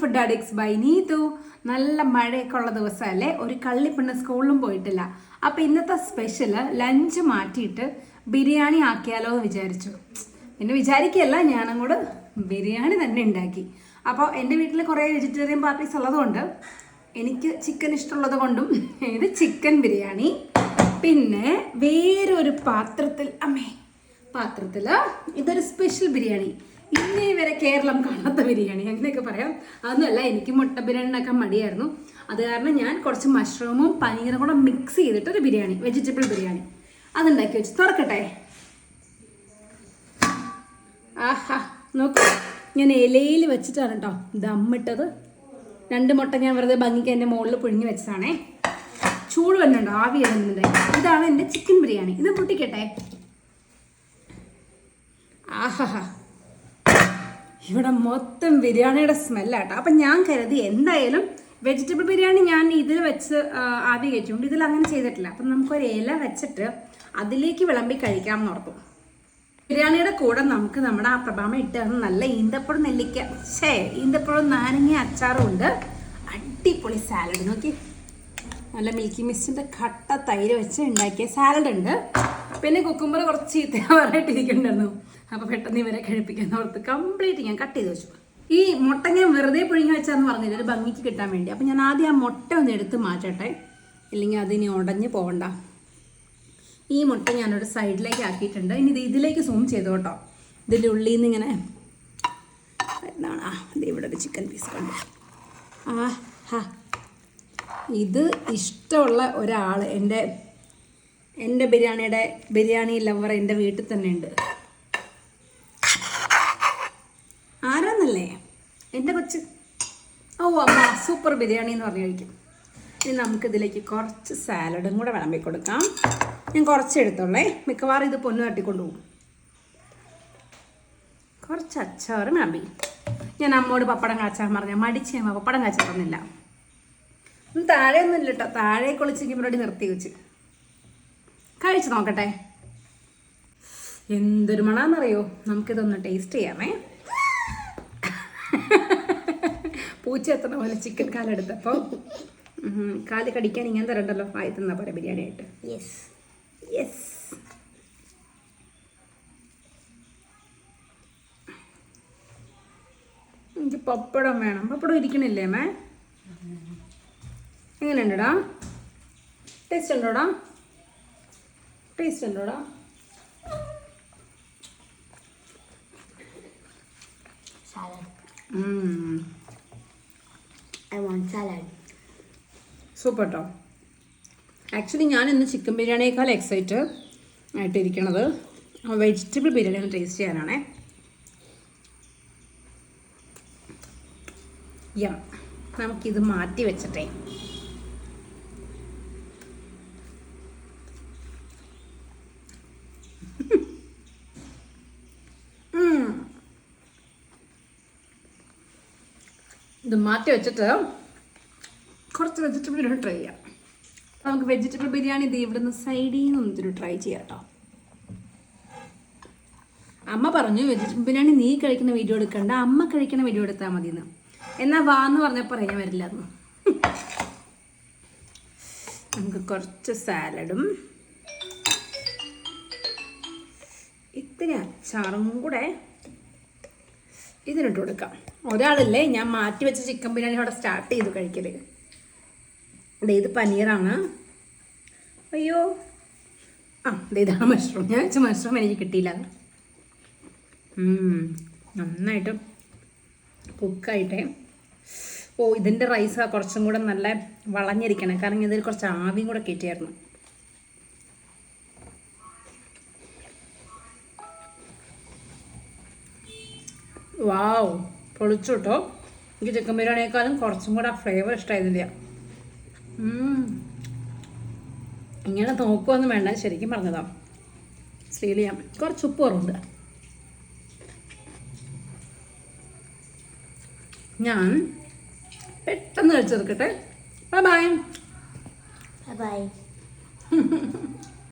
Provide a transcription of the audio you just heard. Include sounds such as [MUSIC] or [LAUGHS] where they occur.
Food addicts by Neethu നല്ല മഴയൊക്കെ ഉള്ള ദിവസമല്ലേ? ഒരു കള്ളിപ്പെണ്ണ് സ്കൂളിലും പോയിട്ടില്ല. അപ്പൊ ഇന്നത്തെ സ്പെഷ്യൽ ലഞ്ച് മാറ്റിയിട്ട് ബിരിയാണി ആക്കിയാലോ എന്ന് വിചാരിച്ചു. പിന്നെ വിചാരിക്കുകയല്ല കൂടെ ബിരിയാണി തന്നെ ഉണ്ടാക്കി. അപ്പോൾ എന്റെ വീട്ടിൽ കുറേ വെജിറ്റേറിയൻ പാർട്ടീസ് ഉള്ളതുകൊണ്ട് എനിക്ക് ചിക്കൻ ഇഷ്ടമുള്ളത് കൊണ്ടും ഇത് ചിക്കൻ ബിരിയാണി. പിന്നെ വേറൊരു പാത്രത്തിൽ അമ്മേ പാത്രത്തിൽ ഇതൊരു സ്പെഷ്യൽ ബിരിയാണി. ഇന്നേ വരെ കേരളം കാണാത്ത ബിരിയാണി. അങ്ങനെയൊക്കെ പറയാം. അതൊന്നുമല്ല എനിക്ക് മുട്ട ബിരിയാണി ഉണ്ടാക്കാൻ മടിയായിരുന്നു. അത് കാരണം ഞാൻ കുറച്ച് മഷ്റൂമും പനീറും കൂടെ മിക്സ് ചെയ്തിട്ട് ഒരു ബിരിയാണി വെജിറ്റബിൾ ബിരിയാണി. അതുണ്ടാക്കി വെച്ച്. തുറക്കട്ടെ? ആഹാ നോക്കൂ. ഞാൻ ഇലയിൽ വെച്ചിട്ടാണ് കേട്ടോ ദമ്മിട്ടത് രണ്ട് മുട്ട ഞാൻ വെറുതെ ഭംഗിക്ക് എന്റെ മുകളിൽ പുഴുങ്ങി വെച്ചതാണേ. ചൂട് വരുന്നുണ്ടോ ആവി വരുന്നുണ്ട് ഇതാണ് എന്റെ ചിക്കൻ ബിരിയാണി. ഇത് പൊട്ടിക്കട്ടെ ആഹാ. ഇവിടെ മൊത്തം ബിരിയാണിയുടെ സ്മെല്ലാട്ടോ അപ്പം ഞാൻ കരുതി എന്തായാലും വെജിറ്റബിൾ ബിരിയാണി ഞാൻ ഇതിൽ വെച്ച് ആദ്യം കഴിച്ചുകൊണ്ട് ഇതിൽ അങ്ങനെ ചെയ്തിട്ടില്ല. അപ്പം നമുക്കൊരു ഇല വെച്ചിട്ട് അതിലേക്ക് വിളമ്പി കഴിക്കാം എന്ന് ഓർത്തു ബിരിയാണിയുടെ കൂടെ നമുക്ക് നമ്മുടെ ആ പ്രഭാമ ഇട്ട് നല്ല ഈന്തപ്പഴം നെല്ലിക്ക ഛേ ഈന്തപ്പഴം നാരങ്ങ അച്ചാറും ഉണ്ട്. അടിപൊളി സാലഡ് നോക്കി നല്ല മിൽക്കി മിസ്റ്റിന്റെ കട്ട തൈര് വെച്ച് ഉണ്ടാക്കിയ സാലഡ് ഉണ്ട്. പിന്നെ കുക്കുമ്പർ കുറച്ച് ചീത്തയാവാറായിട്ട് ഇരിക്കണ്ടായിരുന്നു അപ്പൊ പെട്ടെന്ന് ഇവരെ കഴിപ്പിക്കാൻ ഓർത്ത് കംപ്ലീറ്റ് ഞാൻ കട്ട് ചെയ്ത് വെച്ചു. ഈ മുട്ട ഞാൻ വെറുതെ പുഴുങ്ങി വെച്ചാന്ന് പറഞ്ഞില്ല ഒരു ഭംഗിക്ക് കിട്ടാൻ വേണ്ടി. അപ്പൊ ഞാൻ ആദ്യം ആ മുട്ട ഒന്ന് എടുത്ത് മാറ്റട്ടെ. ഇല്ലെങ്കിൽ അതിനി ഉടഞ്ഞ് പോകണ്ട ഈ മുട്ട ഞാനൊരു സൈഡിലേക്ക് ആക്കിയിട്ടുണ്ട്. ഇനി ഇത് ഇതിലേക്ക് സൂം ചെയ്തു കേട്ടോ ഇതിന്റെ ഉള്ളിൽ നിന്ന് ഇങ്ങനെ എന്താണ് ആ ഇത് ഇവിടെ ഒരു ചിക്കൻ പീസ് കണ്ടു? ആ ഹാ ഇത് ഇഷ്ടമുള്ള ഒരാൾ എന്റെ എന്റെ ബിരിയാണിയുടെ ബിരിയാണി ലവർ എന്റെ വീട്ടിൽ തന്നെ ഉണ്ട്. ആരാന്നല്ലേ? എന്റെ കൊച്ച്. ഓ അമ്മ സൂപ്പർ ബിരിയാണി എന്ന് പറഞ്ഞു കഴിക്കും. ഇനി നമുക്കിതിലേക്ക് കുറച്ച് സാലഡും കൂടെ വിളമ്പി കൊടുക്കാം. ഞാൻ കുറച്ച് എടുത്തോളേ. മിക്കവാറും ഇത് പൊന്നു തട്ടിക്കൊണ്ടു പോകും. കുറച്ച് അച്ചാറ് വിളമ്പി. ഞാൻ അമ്മോട് പപ്പടം കാച്ചാൻ പറഞ്ഞ. മടിച്ച് അമ്മ പപ്പടം കാച്ചാൻ തന്നില്ല താഴെ ഒന്നും ഇല്ല കേട്ടോ താഴെ പരിപാടി നിർത്തി വെച്ച്. കഴിച്ചു നോക്കട്ടെ. എന്തൊരു മണാന്നറിയോ? നമുക്കിതൊന്ന് ടേസ്റ്റ് ചെയ്യാമേ. പൂച്ച എത്തണ പോലെ ചിക്കൻ കാലെടുത്തപ്പോൾ കാൽ കടിക്കാൻ ഇങ്ങനെ തരണ്ടല്ലോ? ആയി തന്നാ പോലെ ബിരിയാണി ആയിട്ട് യെസ് യെസ് എനിക്ക് പപ്പടം വേണം. പപ്പടം ഇരിക്കണില്ലേ മേ? എങ്ങനെയുണ്ടടാ ടേസ്റ്റ് ഉണ്ടോടാ ടേസ്റ്റ് ഉണ്ടോടാ? സൂപ്പർ കേട്ടോ ആക്ച്വലി ഞാൻ ഇന്ന് ചിക്കൻ ബിരിയാണിയേക്കാൾ എക്സൈറ്റ് ആയിട്ടിരിക്കണത്. വെജിറ്റബിൾ ബിരിയാണി ഒന്ന് ടേസ്റ്റ് ചെയ്യാനാണേ. യാ നമുക്കിത് മാറ്റി വെച്ചിട്ടേ. [LAUGHS] ഇത് മാറ്റി വെച്ചിട്ട് കുറച്ച് വെജിറ്റബിൾ ബിരിയാണി ട്രൈ ചെയ്യാം. നമുക്ക് വെജിറ്റബിൾ ബിരിയാണി ഇത് ഇവിടെ നിന്ന് സൈഡിൽ നിന്ന് ഇതിന് ട്രൈ ചെയ്യാം കേട്ടോ അമ്മ പറഞ്ഞു വെജിറ്റബിൾ ബിരിയാണി നീ കഴിക്കുന്ന വീഡിയോ എടുക്കണ്ട അമ്മ കഴിക്കുന്ന വീഡിയോ എടുത്താൽ മതി എന്ന് എന്നാ വാ എന്ന് പറഞ്ഞപ്പോൾ പറയാൻ വരില്ല [LAUGHS] നമുക്ക് കുറച്ച് സാലഡും ഇത്തിരി അച്ചാറും കൂടെ ഇതിനിട്ട് കൊടുക്കാം. ഒരാളല്ലേ ഞാൻ മാറ്റി വെച്ച ചിക്കൻ ബിരിയാണി അവിടെ സ്റ്റാർട്ട് ചെയ്തു കഴിക്കൽ. അതെ ഇത് പനീറാണ്. അയ്യോ. ആ ദേ ഇതാണ് മഷ്റൂം ഞാൻ വെച്ച മഷ്റൂം എനിക്ക് കിട്ടിയില്ല. നന്നായിട്ട് കുക്കായിട്ടേ ഓ ഇതിന്റെ റൈസ് കുറച്ചും കൂടെ നല്ല വളഞ്ഞിരിക്കണം. കാരണം ഇതിൽ കുറച്ച് ആവിയും കൂടെ കയറ്റിയായിരുന്നു വാവ് പൊളിച്ചു കേട്ടോ എനിക്ക് ചിക്കൻ ബിരിയാണിയേക്കാളും കുറച്ചും കൂടെ ഫ്ലേവർ ഇഷ്ടമായതിന്റെ ഇങ്ങനെ നോക്കുമൊന്നും വേണ്ട ശരിക്കും പറഞ്ഞതാ. ശ്രീലിയ കുറച്ച് ഉപ്പ് കുറവുണ്ട്. ഞാൻ പെട്ടെന്ന് കഴിച്ചെടുക്കട്ടെ. Bye bye bye.